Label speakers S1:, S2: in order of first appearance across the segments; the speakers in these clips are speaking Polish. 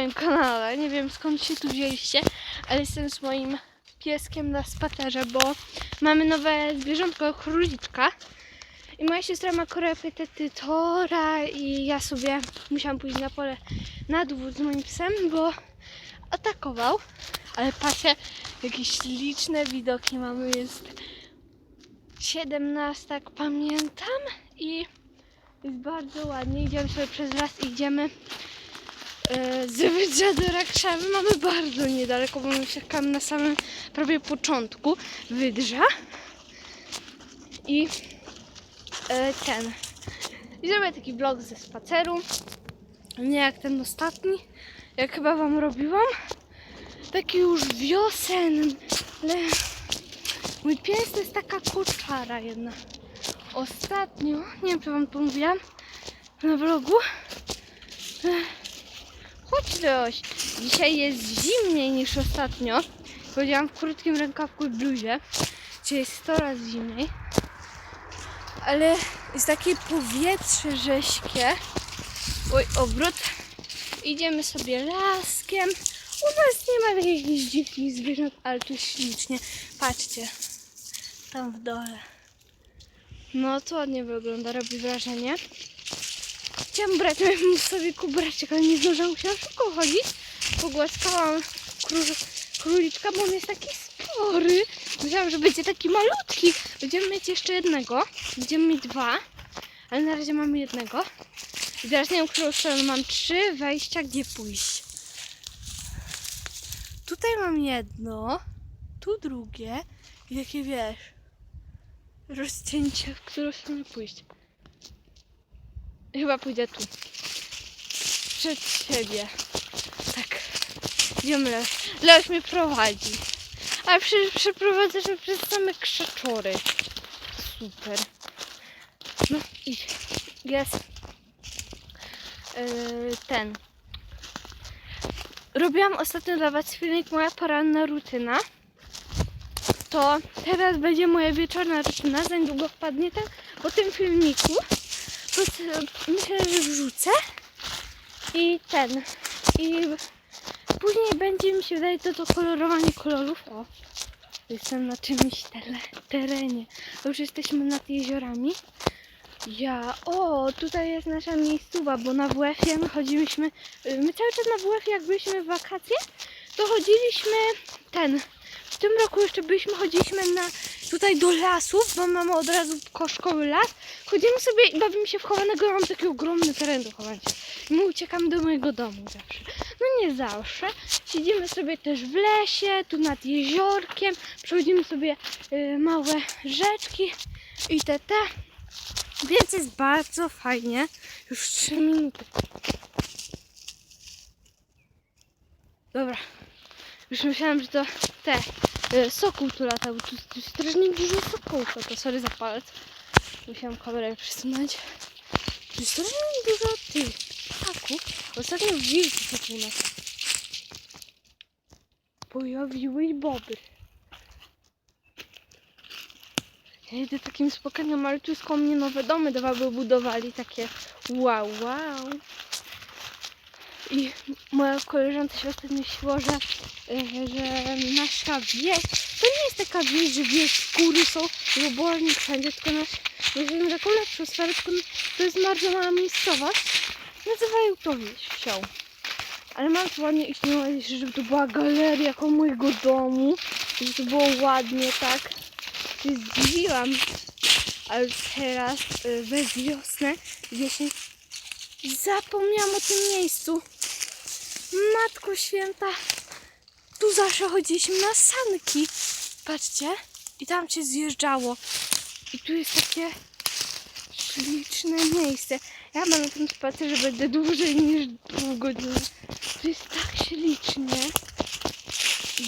S1: moim kanale. Nie wiem skąd się tu wzięliście, ale jestem z moim pieskiem na spacerze, bo mamy nowe zwierzątko, króliczka. I moja siostra ma korepetyty tora i ja sobie musiałam pójść na pole na dwór z moim psem, bo atakował. Ale patrzcie, jakie śliczne widoki mamy. Jest 17, tak pamiętam. I jest bardzo ładnie. Idziemy sobie przez las, idziemy z Wydrza do Rakszawy. Mamy bardzo niedaleko, bo my mieszkamy na samym prawie początku Wydrza. I e, ten. I zrobię taki vlog ze spaceru. Nie jak ten ostatni, jak chyba wam robiłam. Taki już wiosen, ale mój pies to jest taka koczara jedna. Ostatnio, nie wiem czy wam to mówiłam na vlogu. Chodź dość. Dzisiaj jest zimniej niż ostatnio. Powiedziałam w krótkim rękawku i bluzie. Dzisiaj jest 100 razy zimniej. Ale jest takie powietrze rześkie. Oj, obrót. Idziemy sobie laskiem. U nas nie ma jakichś dzikich zwierząt, ale tu ślicznie. Patrzcie. Tam w dole. No to ładnie wygląda, robi wrażenie. Chciałam brać mojemu sobie kubraczek, ale nie zdążyłam, musiałam szybko chodzić. Pogłaskałam kró króliczka, bo on jest taki spory. Myślałam, że będzie taki malutki. Będziemy mieć jeszcze jednego. Będziemy mieć dwa. Ale na razie mamy jednego. I teraz nie wiem, którą mam trzy wejścia, gdzie pójść. Tutaj mam jedno, tu drugie i takie wiesz, rozcięcie, w którą stronę pójść. Chyba pójdę tu. Przed siebie. Tak. Idziemy, Leś. Leś mnie prowadzi. Ale przy, przeprowadzę się przez same krzaczory. Super. No idź. Jest. Yy, ten. Robiłam ostatnio dla Was filmik moja poranna rutyna. To teraz będzie moja wieczorna rutyna. Za niedługo wpadnie ten po tym filmiku. S- myślę, że wrzucę. I ten. I później będzie mi się wydaje to, to kolorowanie kolorów. O. Jestem na czymś terenie. Już jesteśmy nad jeziorami. Ja, o, tutaj jest nasza miejscowa, bo na WF-ie my chodziliśmy, y, my cały czas na WF-ie jak byliśmy w wakacje, to chodziliśmy ten, w tym roku jeszcze byliśmy, chodziliśmy na, tutaj do lasów, bo mamy od razu koło szkoły las, chodzimy sobie i bawimy się w chowanego, ja mam taki ogromny teren do chowania. I my uciekamy do mojego domu zawsze. No nie zawsze, siedzimy sobie też w lesie, tu nad jeziorkiem, przechodzimy sobie y, małe rzeczki i te te. Więc jest bardzo fajnie. Już 3 minuty. Dobra. Już myślałam, że to te e, sokół tu latał. Tu, tu strasznie dużo sokołów. To sorry za palec. Musiałam kamerę przesunąć. Tu strasznie dużo tych ptaków. Ostatnio wilki u nas. Pojawiły bobry. Ja idę takim spokojnym, jest koło mnie nowe domy dwa budowali, takie wow, wow. I moja koleżanka się ostatnio śmiała, że, e, że nasza wieś, to nie jest taka wieś, że wieś, góry są, i obornik wszędzie, tylko nasz, jeżeli taką lepszą sferę, tylko to jest bardzo mała miejscowość, nazywają to wieścią. Ale tu ładnie i śniło, żeby to była galeria koło mojego domu, żeby to było ładnie, tak się zdziwiłam, ale teraz y, we wiosnę, jesień, zapomniałam o tym miejscu. Matko święta, tu zawsze chodziliśmy na sanki. Patrzcie, i tam się zjeżdżało. I tu jest takie śliczne miejsce. Ja mam na tym spacerze będę dłużej niż pół godziny. Tu jest tak ślicznie.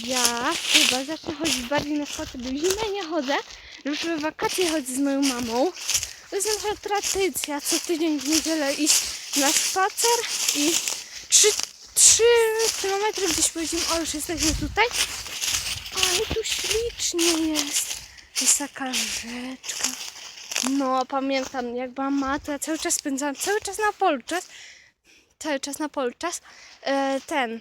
S1: Ja chyba zacznę chodzić bardziej na spacer, bo zimę nie chodzę. W wakacje chodzę z moją mamą. To jest nasza tradycja, co tydzień w niedzielę iść na spacer i 3, 3 km gdzieś pojedziemy. O, już jesteśmy tutaj. Ale tu ślicznie jest. Jest taka rzeczka. No, pamiętam, jak byłam mała, to ja cały czas spędzałam, cały czas na polu czas. cały czas na Polczas. E, ten.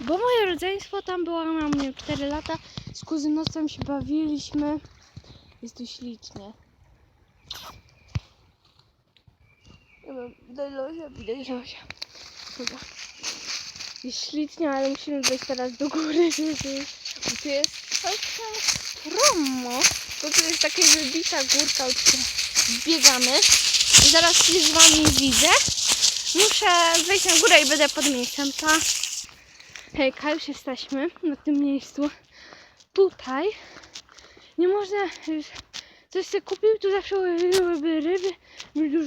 S1: Bo moje rodzeństwo tam było, mam nie wiem, 4 lata. Z kuzynostwem się bawiliśmy. Jest tu ślicznie. Widać Losia, widać Losia. Jest ślicznie, ale musimy wejść teraz do góry. Tu jest całkiem stromo. Bo tu jest taka wybita górka, od której biegamy. I zaraz się z wami widzę. Muszę wejść na górę i będę pod miejscem. To hejka, już jesteśmy na tym miejscu. Tutaj nie można... Coś się kupił, tu zawsze były ryby dużo